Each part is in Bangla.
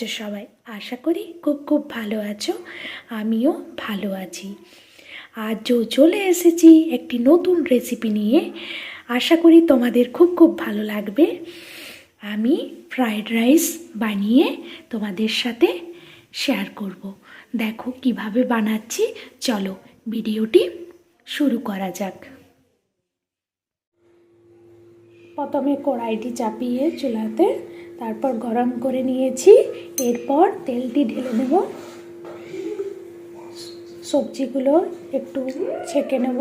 আছো সবাই? আশা করি খুব খুব ভালো আছো। আমিও ভালো আছি। আজও চলে এসেছি একটি নতুন রেসিপি নিয়ে। আশা করি তোমাদের খুব খুব ভালো লাগবে। আমি ফ্রায়েড রাইস বানিয়ে তোমাদের সাথে শেয়ার করব। দেখো কীভাবে বানাচ্ছি। চলো ভিডিওটি শুরু করা যাক। প্রথমে কড়াইটি চাপিয়ে চুলাতে, তারপর গরম করে নিয়েছি। এরপর তেলটি ঢেলে নেব। সবজিগুলো একটু ছেঁকে নেব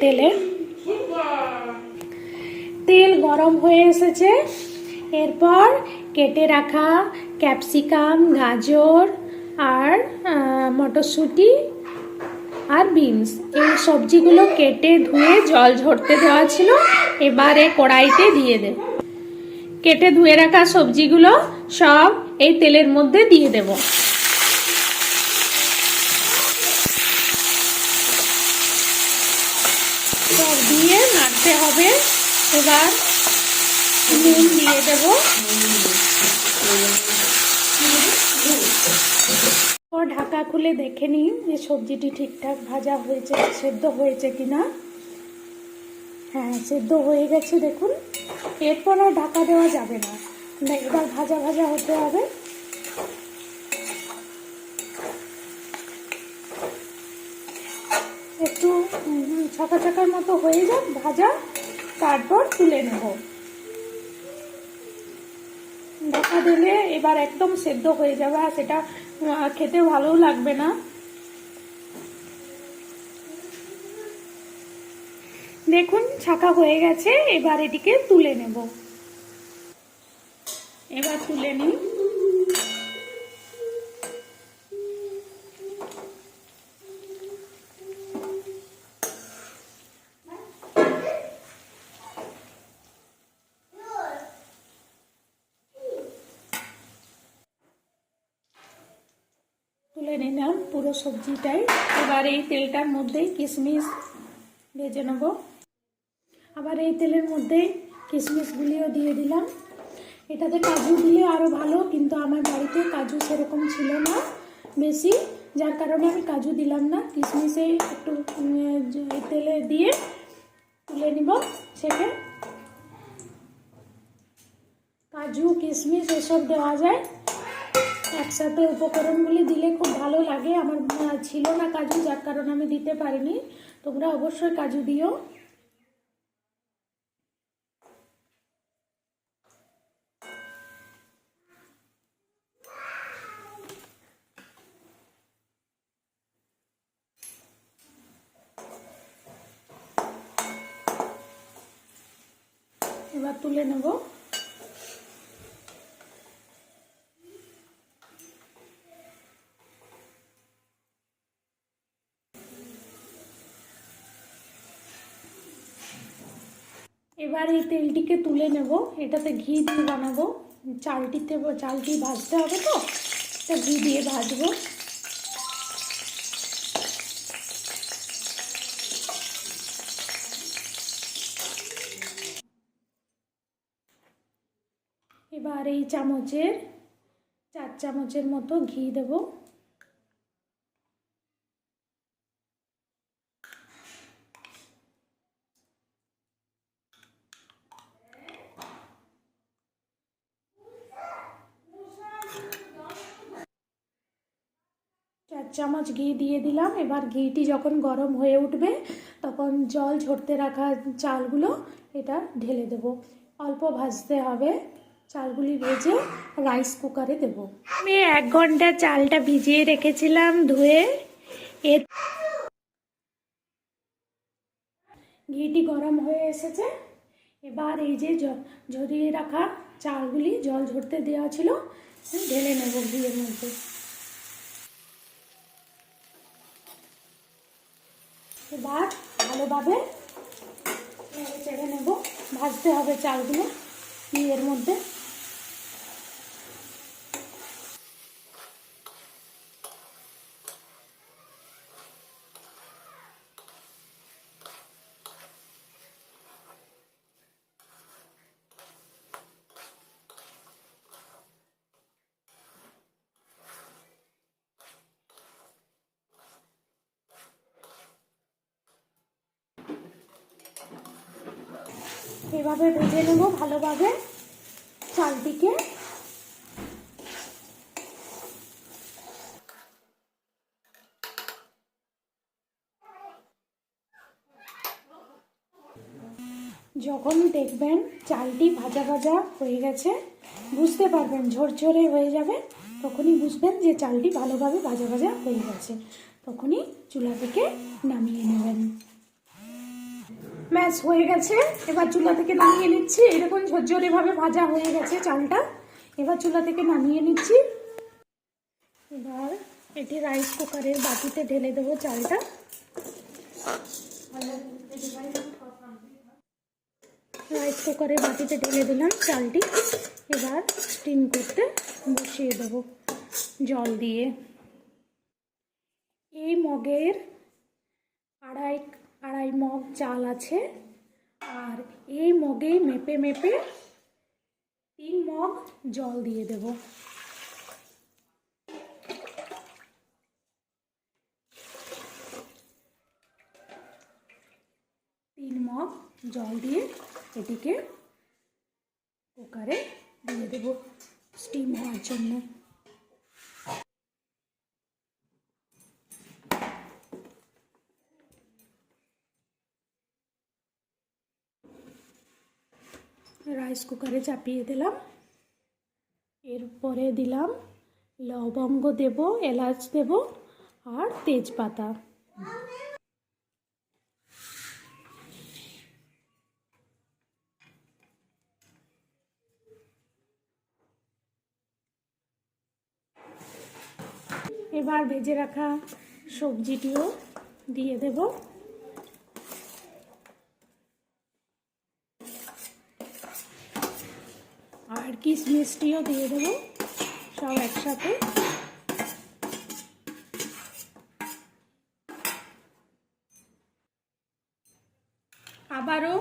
তেলে। তেল গরম হয়ে এসেছে। এরপর কেটে রাখা ক্যাপসিকাম, গাজর আর মটরশুঁটি আর বিনস। এই সবজিগুলো কেটে ধুয়ে জল ঝরতে দেওয়া ছিল। এবারে কড়াইতে দিয়ে দে। কেটে ধুয়ে রাখা সবজিগুলো সব এই তেলের মধ্যে দিয়ে দেব। সব দিয়ে নাড়তে হবে। এবার নুন দিয়ে দেব। ঢাকা খুলে দেখে নিন যে সবজিটি ঠিকঠাক ভাজা হয়েছে, সেদ্ধ হয়েছে কিনা। হ্যাঁ সেদ্ধ হয়ে গেছে, দেখুন। এরপর আর ঢাকা দেওয়া যাবে না। না, এবার ভাজা ভাজা হতে হবে। একটু ছাকা ছাকার মতো হয়ে যাক ভাজা তারপর তুলে নেব। ঢাকা দিলে এবার একদম সেদ্ধ হয়ে যাবে আর সেটা খেতে ভালোও লাগবে না। দেখুন ছাকা হয়ে গেছে এবার এটিকে তুলে নেব। এবার তুলে নিই। তুলে নিলাম পুরো সবজিটাই। এবার এই তেলটার মধ্যেই কিশমিশ ভেজে নেব। আবার এই তেলের মধ্যে কিশমিশগুলিও দিয়ে দিলাম। এটাতে কাজু দিলে আরও ভালো, কিন্তু আমার বাড়িতে কাজু সেরকম ছিল না বেশি, যার কারণে আমি কাজু দিলাম না। কিশমিশে একটু তেলে দিয়ে তুলে নিব সেটা। কাজু, কিশমিশ এসব দেওয়া যায়। একসাথে উপকরণগুলি দিলে খুব ভালো লাগে। আমার ছিল না কাজু, যার কারণে আমি দিতে পারিনি। তোমরা অবশ্যই কাজু দিও। এবার তুলে নেব। এবার এই তেলটিকে তুলে নেব। এটাতে ঘি দিয়ে বানাবো। চালটিতে, চালটি ভাজতে হবে তো? ঘি দিয়ে ভাজবো। এবার এই চামচের চার চামচের মতো ঘি দেব। চার চামচ ঘি দিয়ে দিলাম। এবার ঘিটি যখন গরম হয়ে উঠবে, তখন জল ঝরতে রাখা চালগুলো এটা ঢেলে দেব। অল্প ভাজতে হবে। চালগুলি ভেজে রাইস কুকারে দেব। আমি এক ঘণ্টা চালটা ভিজিয়ে রেখেছিলাম ধুয়ে। এর ঘিটি গরম হয়ে এসেছে। এবার এই যে ঝরিয়ে রাখা চালগুলি জল ঝরতে দেওয়া ছিল ঢেলে নেব ঘিয়ের মধ্যে। এবার ভালোভাবে চেড়ে নেব। ভাজতে হবে চালগুলো ঘিয়ের মধ্যে। এভাবে ভেজে নেব ভালোভাবে চালটিকে যখন দেখবেন চালটি ভাজা ভাজা হয়ে গেছে, বুঝতে পারবেন ঝরঝরে হয়ে যাবে, তখনই বুঝবেন যে চালটি ভালোভাবে ভাজা ভাজা হয়ে গেছে। তখনই চুলা থেকে নামিয়ে নেবেন। ম্যাচ হয়ে গেছে। এবার চুলা থেকে নামিয়ে নিচ্ছি। এরকম ঝরঝরে ভাবে ভাজা হয়ে গেছে চালটা। এবার চুলা থেকে নামিয়ে নিচ্ছি। এবার এটি রাইস কুকারের বাটিতে ঢেলে দেবো চালটা। রাইস কুকারের বাটিতে ঢেলে দিলাম চালটি। এবার স্টিম করতে বসিয়ে দেবো জল দিয়ে। এই মগের আড়াই আড়াই মগ চাল আছে। আর এই মগে মেপে মেপে তিন মগ জল দিয়ে দেব। তিন মগ জল দিয়ে এটিকে কুকারে দিয়ে দেব স্টিম হওয়ার জন্য। রাইস কুকারে চাপিয়ে দিলাম। এরপরে দিলাম লবঙ্গ দেব, এলাচ দেব আর তেজপাতা। এবার ভেজে রাখা সবজিটিও দিয়ে দেবো। আর কিশমিশটিও দিয়ে দেবো। সব একসাথে। আবারও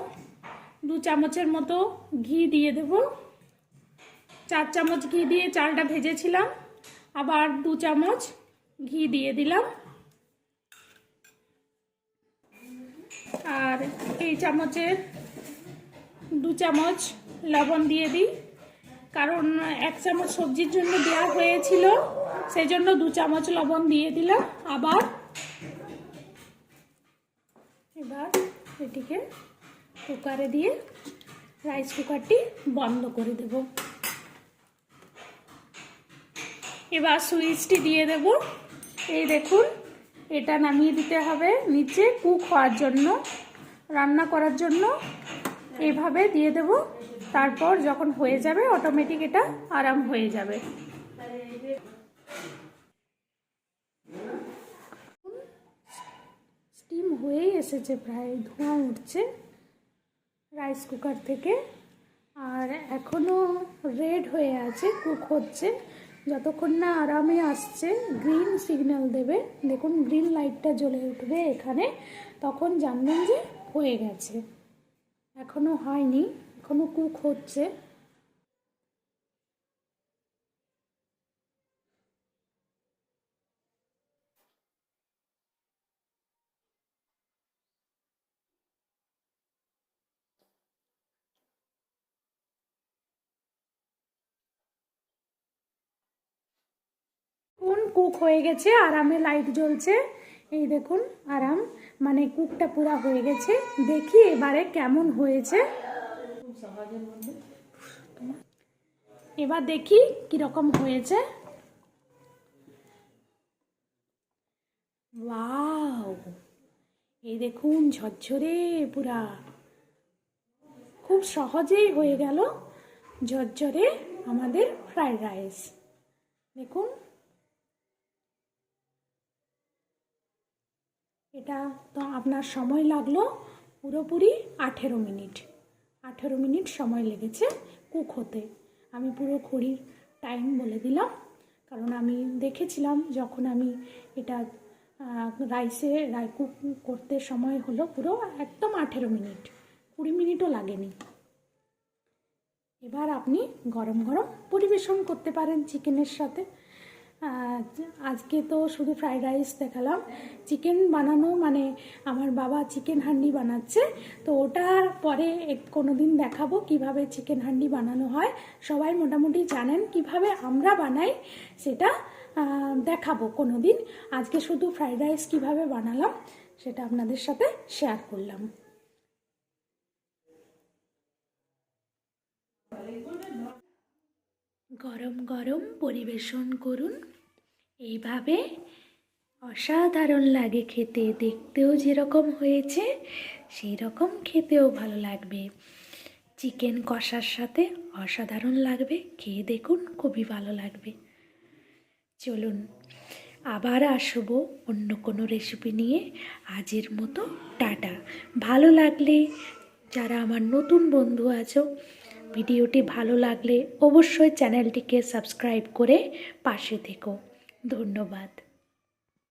দু চামচের মতো ঘি দিয়ে দেব। চার চামচ ঘি দিয়ে চালটা ভেজেছিলাম। আবার দু চামচ ঘি দিয়ে দিলাম। আর এই চামচের দু চামচ লবণ দিয়ে দিই। কারণ এক চামচ সবজির জন্য দেওয়া হয়েছিল সেই জন্য দু চামচ লবণ দিয়ে দিলাম। আবার এবার এটিকে কুকারে দিয়ে রাইস কুকারটি বন্ধ করে দেব। এবার সুইচটি দিয়ে দেব। এই দেখুন, এটা নামিয়ে দিতে হবে নিচে। কুক হওয়ার জন্য, রান্না করার জন্য এভাবে দিয়ে দেব। তারপর যখন হয়ে যাবে অটোমেটিক এটা আরাম হয়ে যাবে। স্টিম হয়েই এসেছে প্রায়, ধোঁয়া উঠছে রাইস কুকার থেকে। আর এখনও রেড হয়ে আছে কুক হচ্ছে। যতক্ষণ না আরামে আসছে গ্রিন সিগন্যাল দেবে। দেখুন গ্রিন লাইটটা জ্বলে উঠবে এখানে। তখন জানবেন যে হয়ে গেছে। এখনও হয়নি। এখনও কুক হচ্ছে কুক হয়ে গেছে? আরামে লাইট জ্বলছে। এই দেখুন, আরাম। মানে কুকটা পুরা হয়ে গেছে। দেখি এবারে কেমন হয়েছে। এবার দেখি কীরকম হয়েছে। এই দেখুন ঝরঝরে পুরা। খুব সহজেই হয়ে গেল ঝরঝরে আমাদের ফ্রাইড রাইস। দেখুন। এটা তো আপনার সময় লাগল পুরোপুরি আঠেরো মিনিট। আঠেরো মিনিট সময় লেগেছে কুক হতে। আমি পুরো ঘড়ির টাইম বলে দিলাম, কারণ আমি দেখেছিলাম যখন আমি এটা রাইসে রাই কুক করতে সময় হলো পুরো একদম আঠেরো মিনিট, কুড়ি মিনিটও লাগেনি। এবার আপনি গরম গরম পরিবেশন করতে পারেন চিকেনের সাথে। আজকে তো শুধু ফ্রাইড রাইস দেখালাম। চিকেন বানানো মানে আমার বাবা চিকেন হান্ডি বানাচ্ছে। তো ওটা পরে কোনো দিন দেখাবো কীভাবে চিকেন হান্ডি বানানো হয়। সবাই মোটামুটি জানেন কীভাবে আমরা বানাই, সেটা দেখাবো কোনো দিন আজকে শুধু ফ্রাইড রাইস কীভাবে বানালাম, সেটা আপনাদের সাথে শেয়ার করলাম। গরম গরম পরিবেশন করুন। এইভাবে অসাধারণ লাগে খেতে, দেখতেও যেরকম হয়েছে সেই রকম খেতেও ভালো লাগবে। চিকেন কষার সাথে অসাধারণ লাগবে, খেয়ে দেখুন খুবই ভালো লাগবে। চলুন, আবার আসব অন্য কোনো রেসিপি নিয়ে। আজের মতো টাটা। ভালো লাগলে, যারা আমার নতুন বন্ধু আছো ভিডিওটি ভালো লাগলে অবশ্যই চ্যানেলটিকে সাবস্ক্রাইব করে পাশে থেকো। ধন্যবাদ।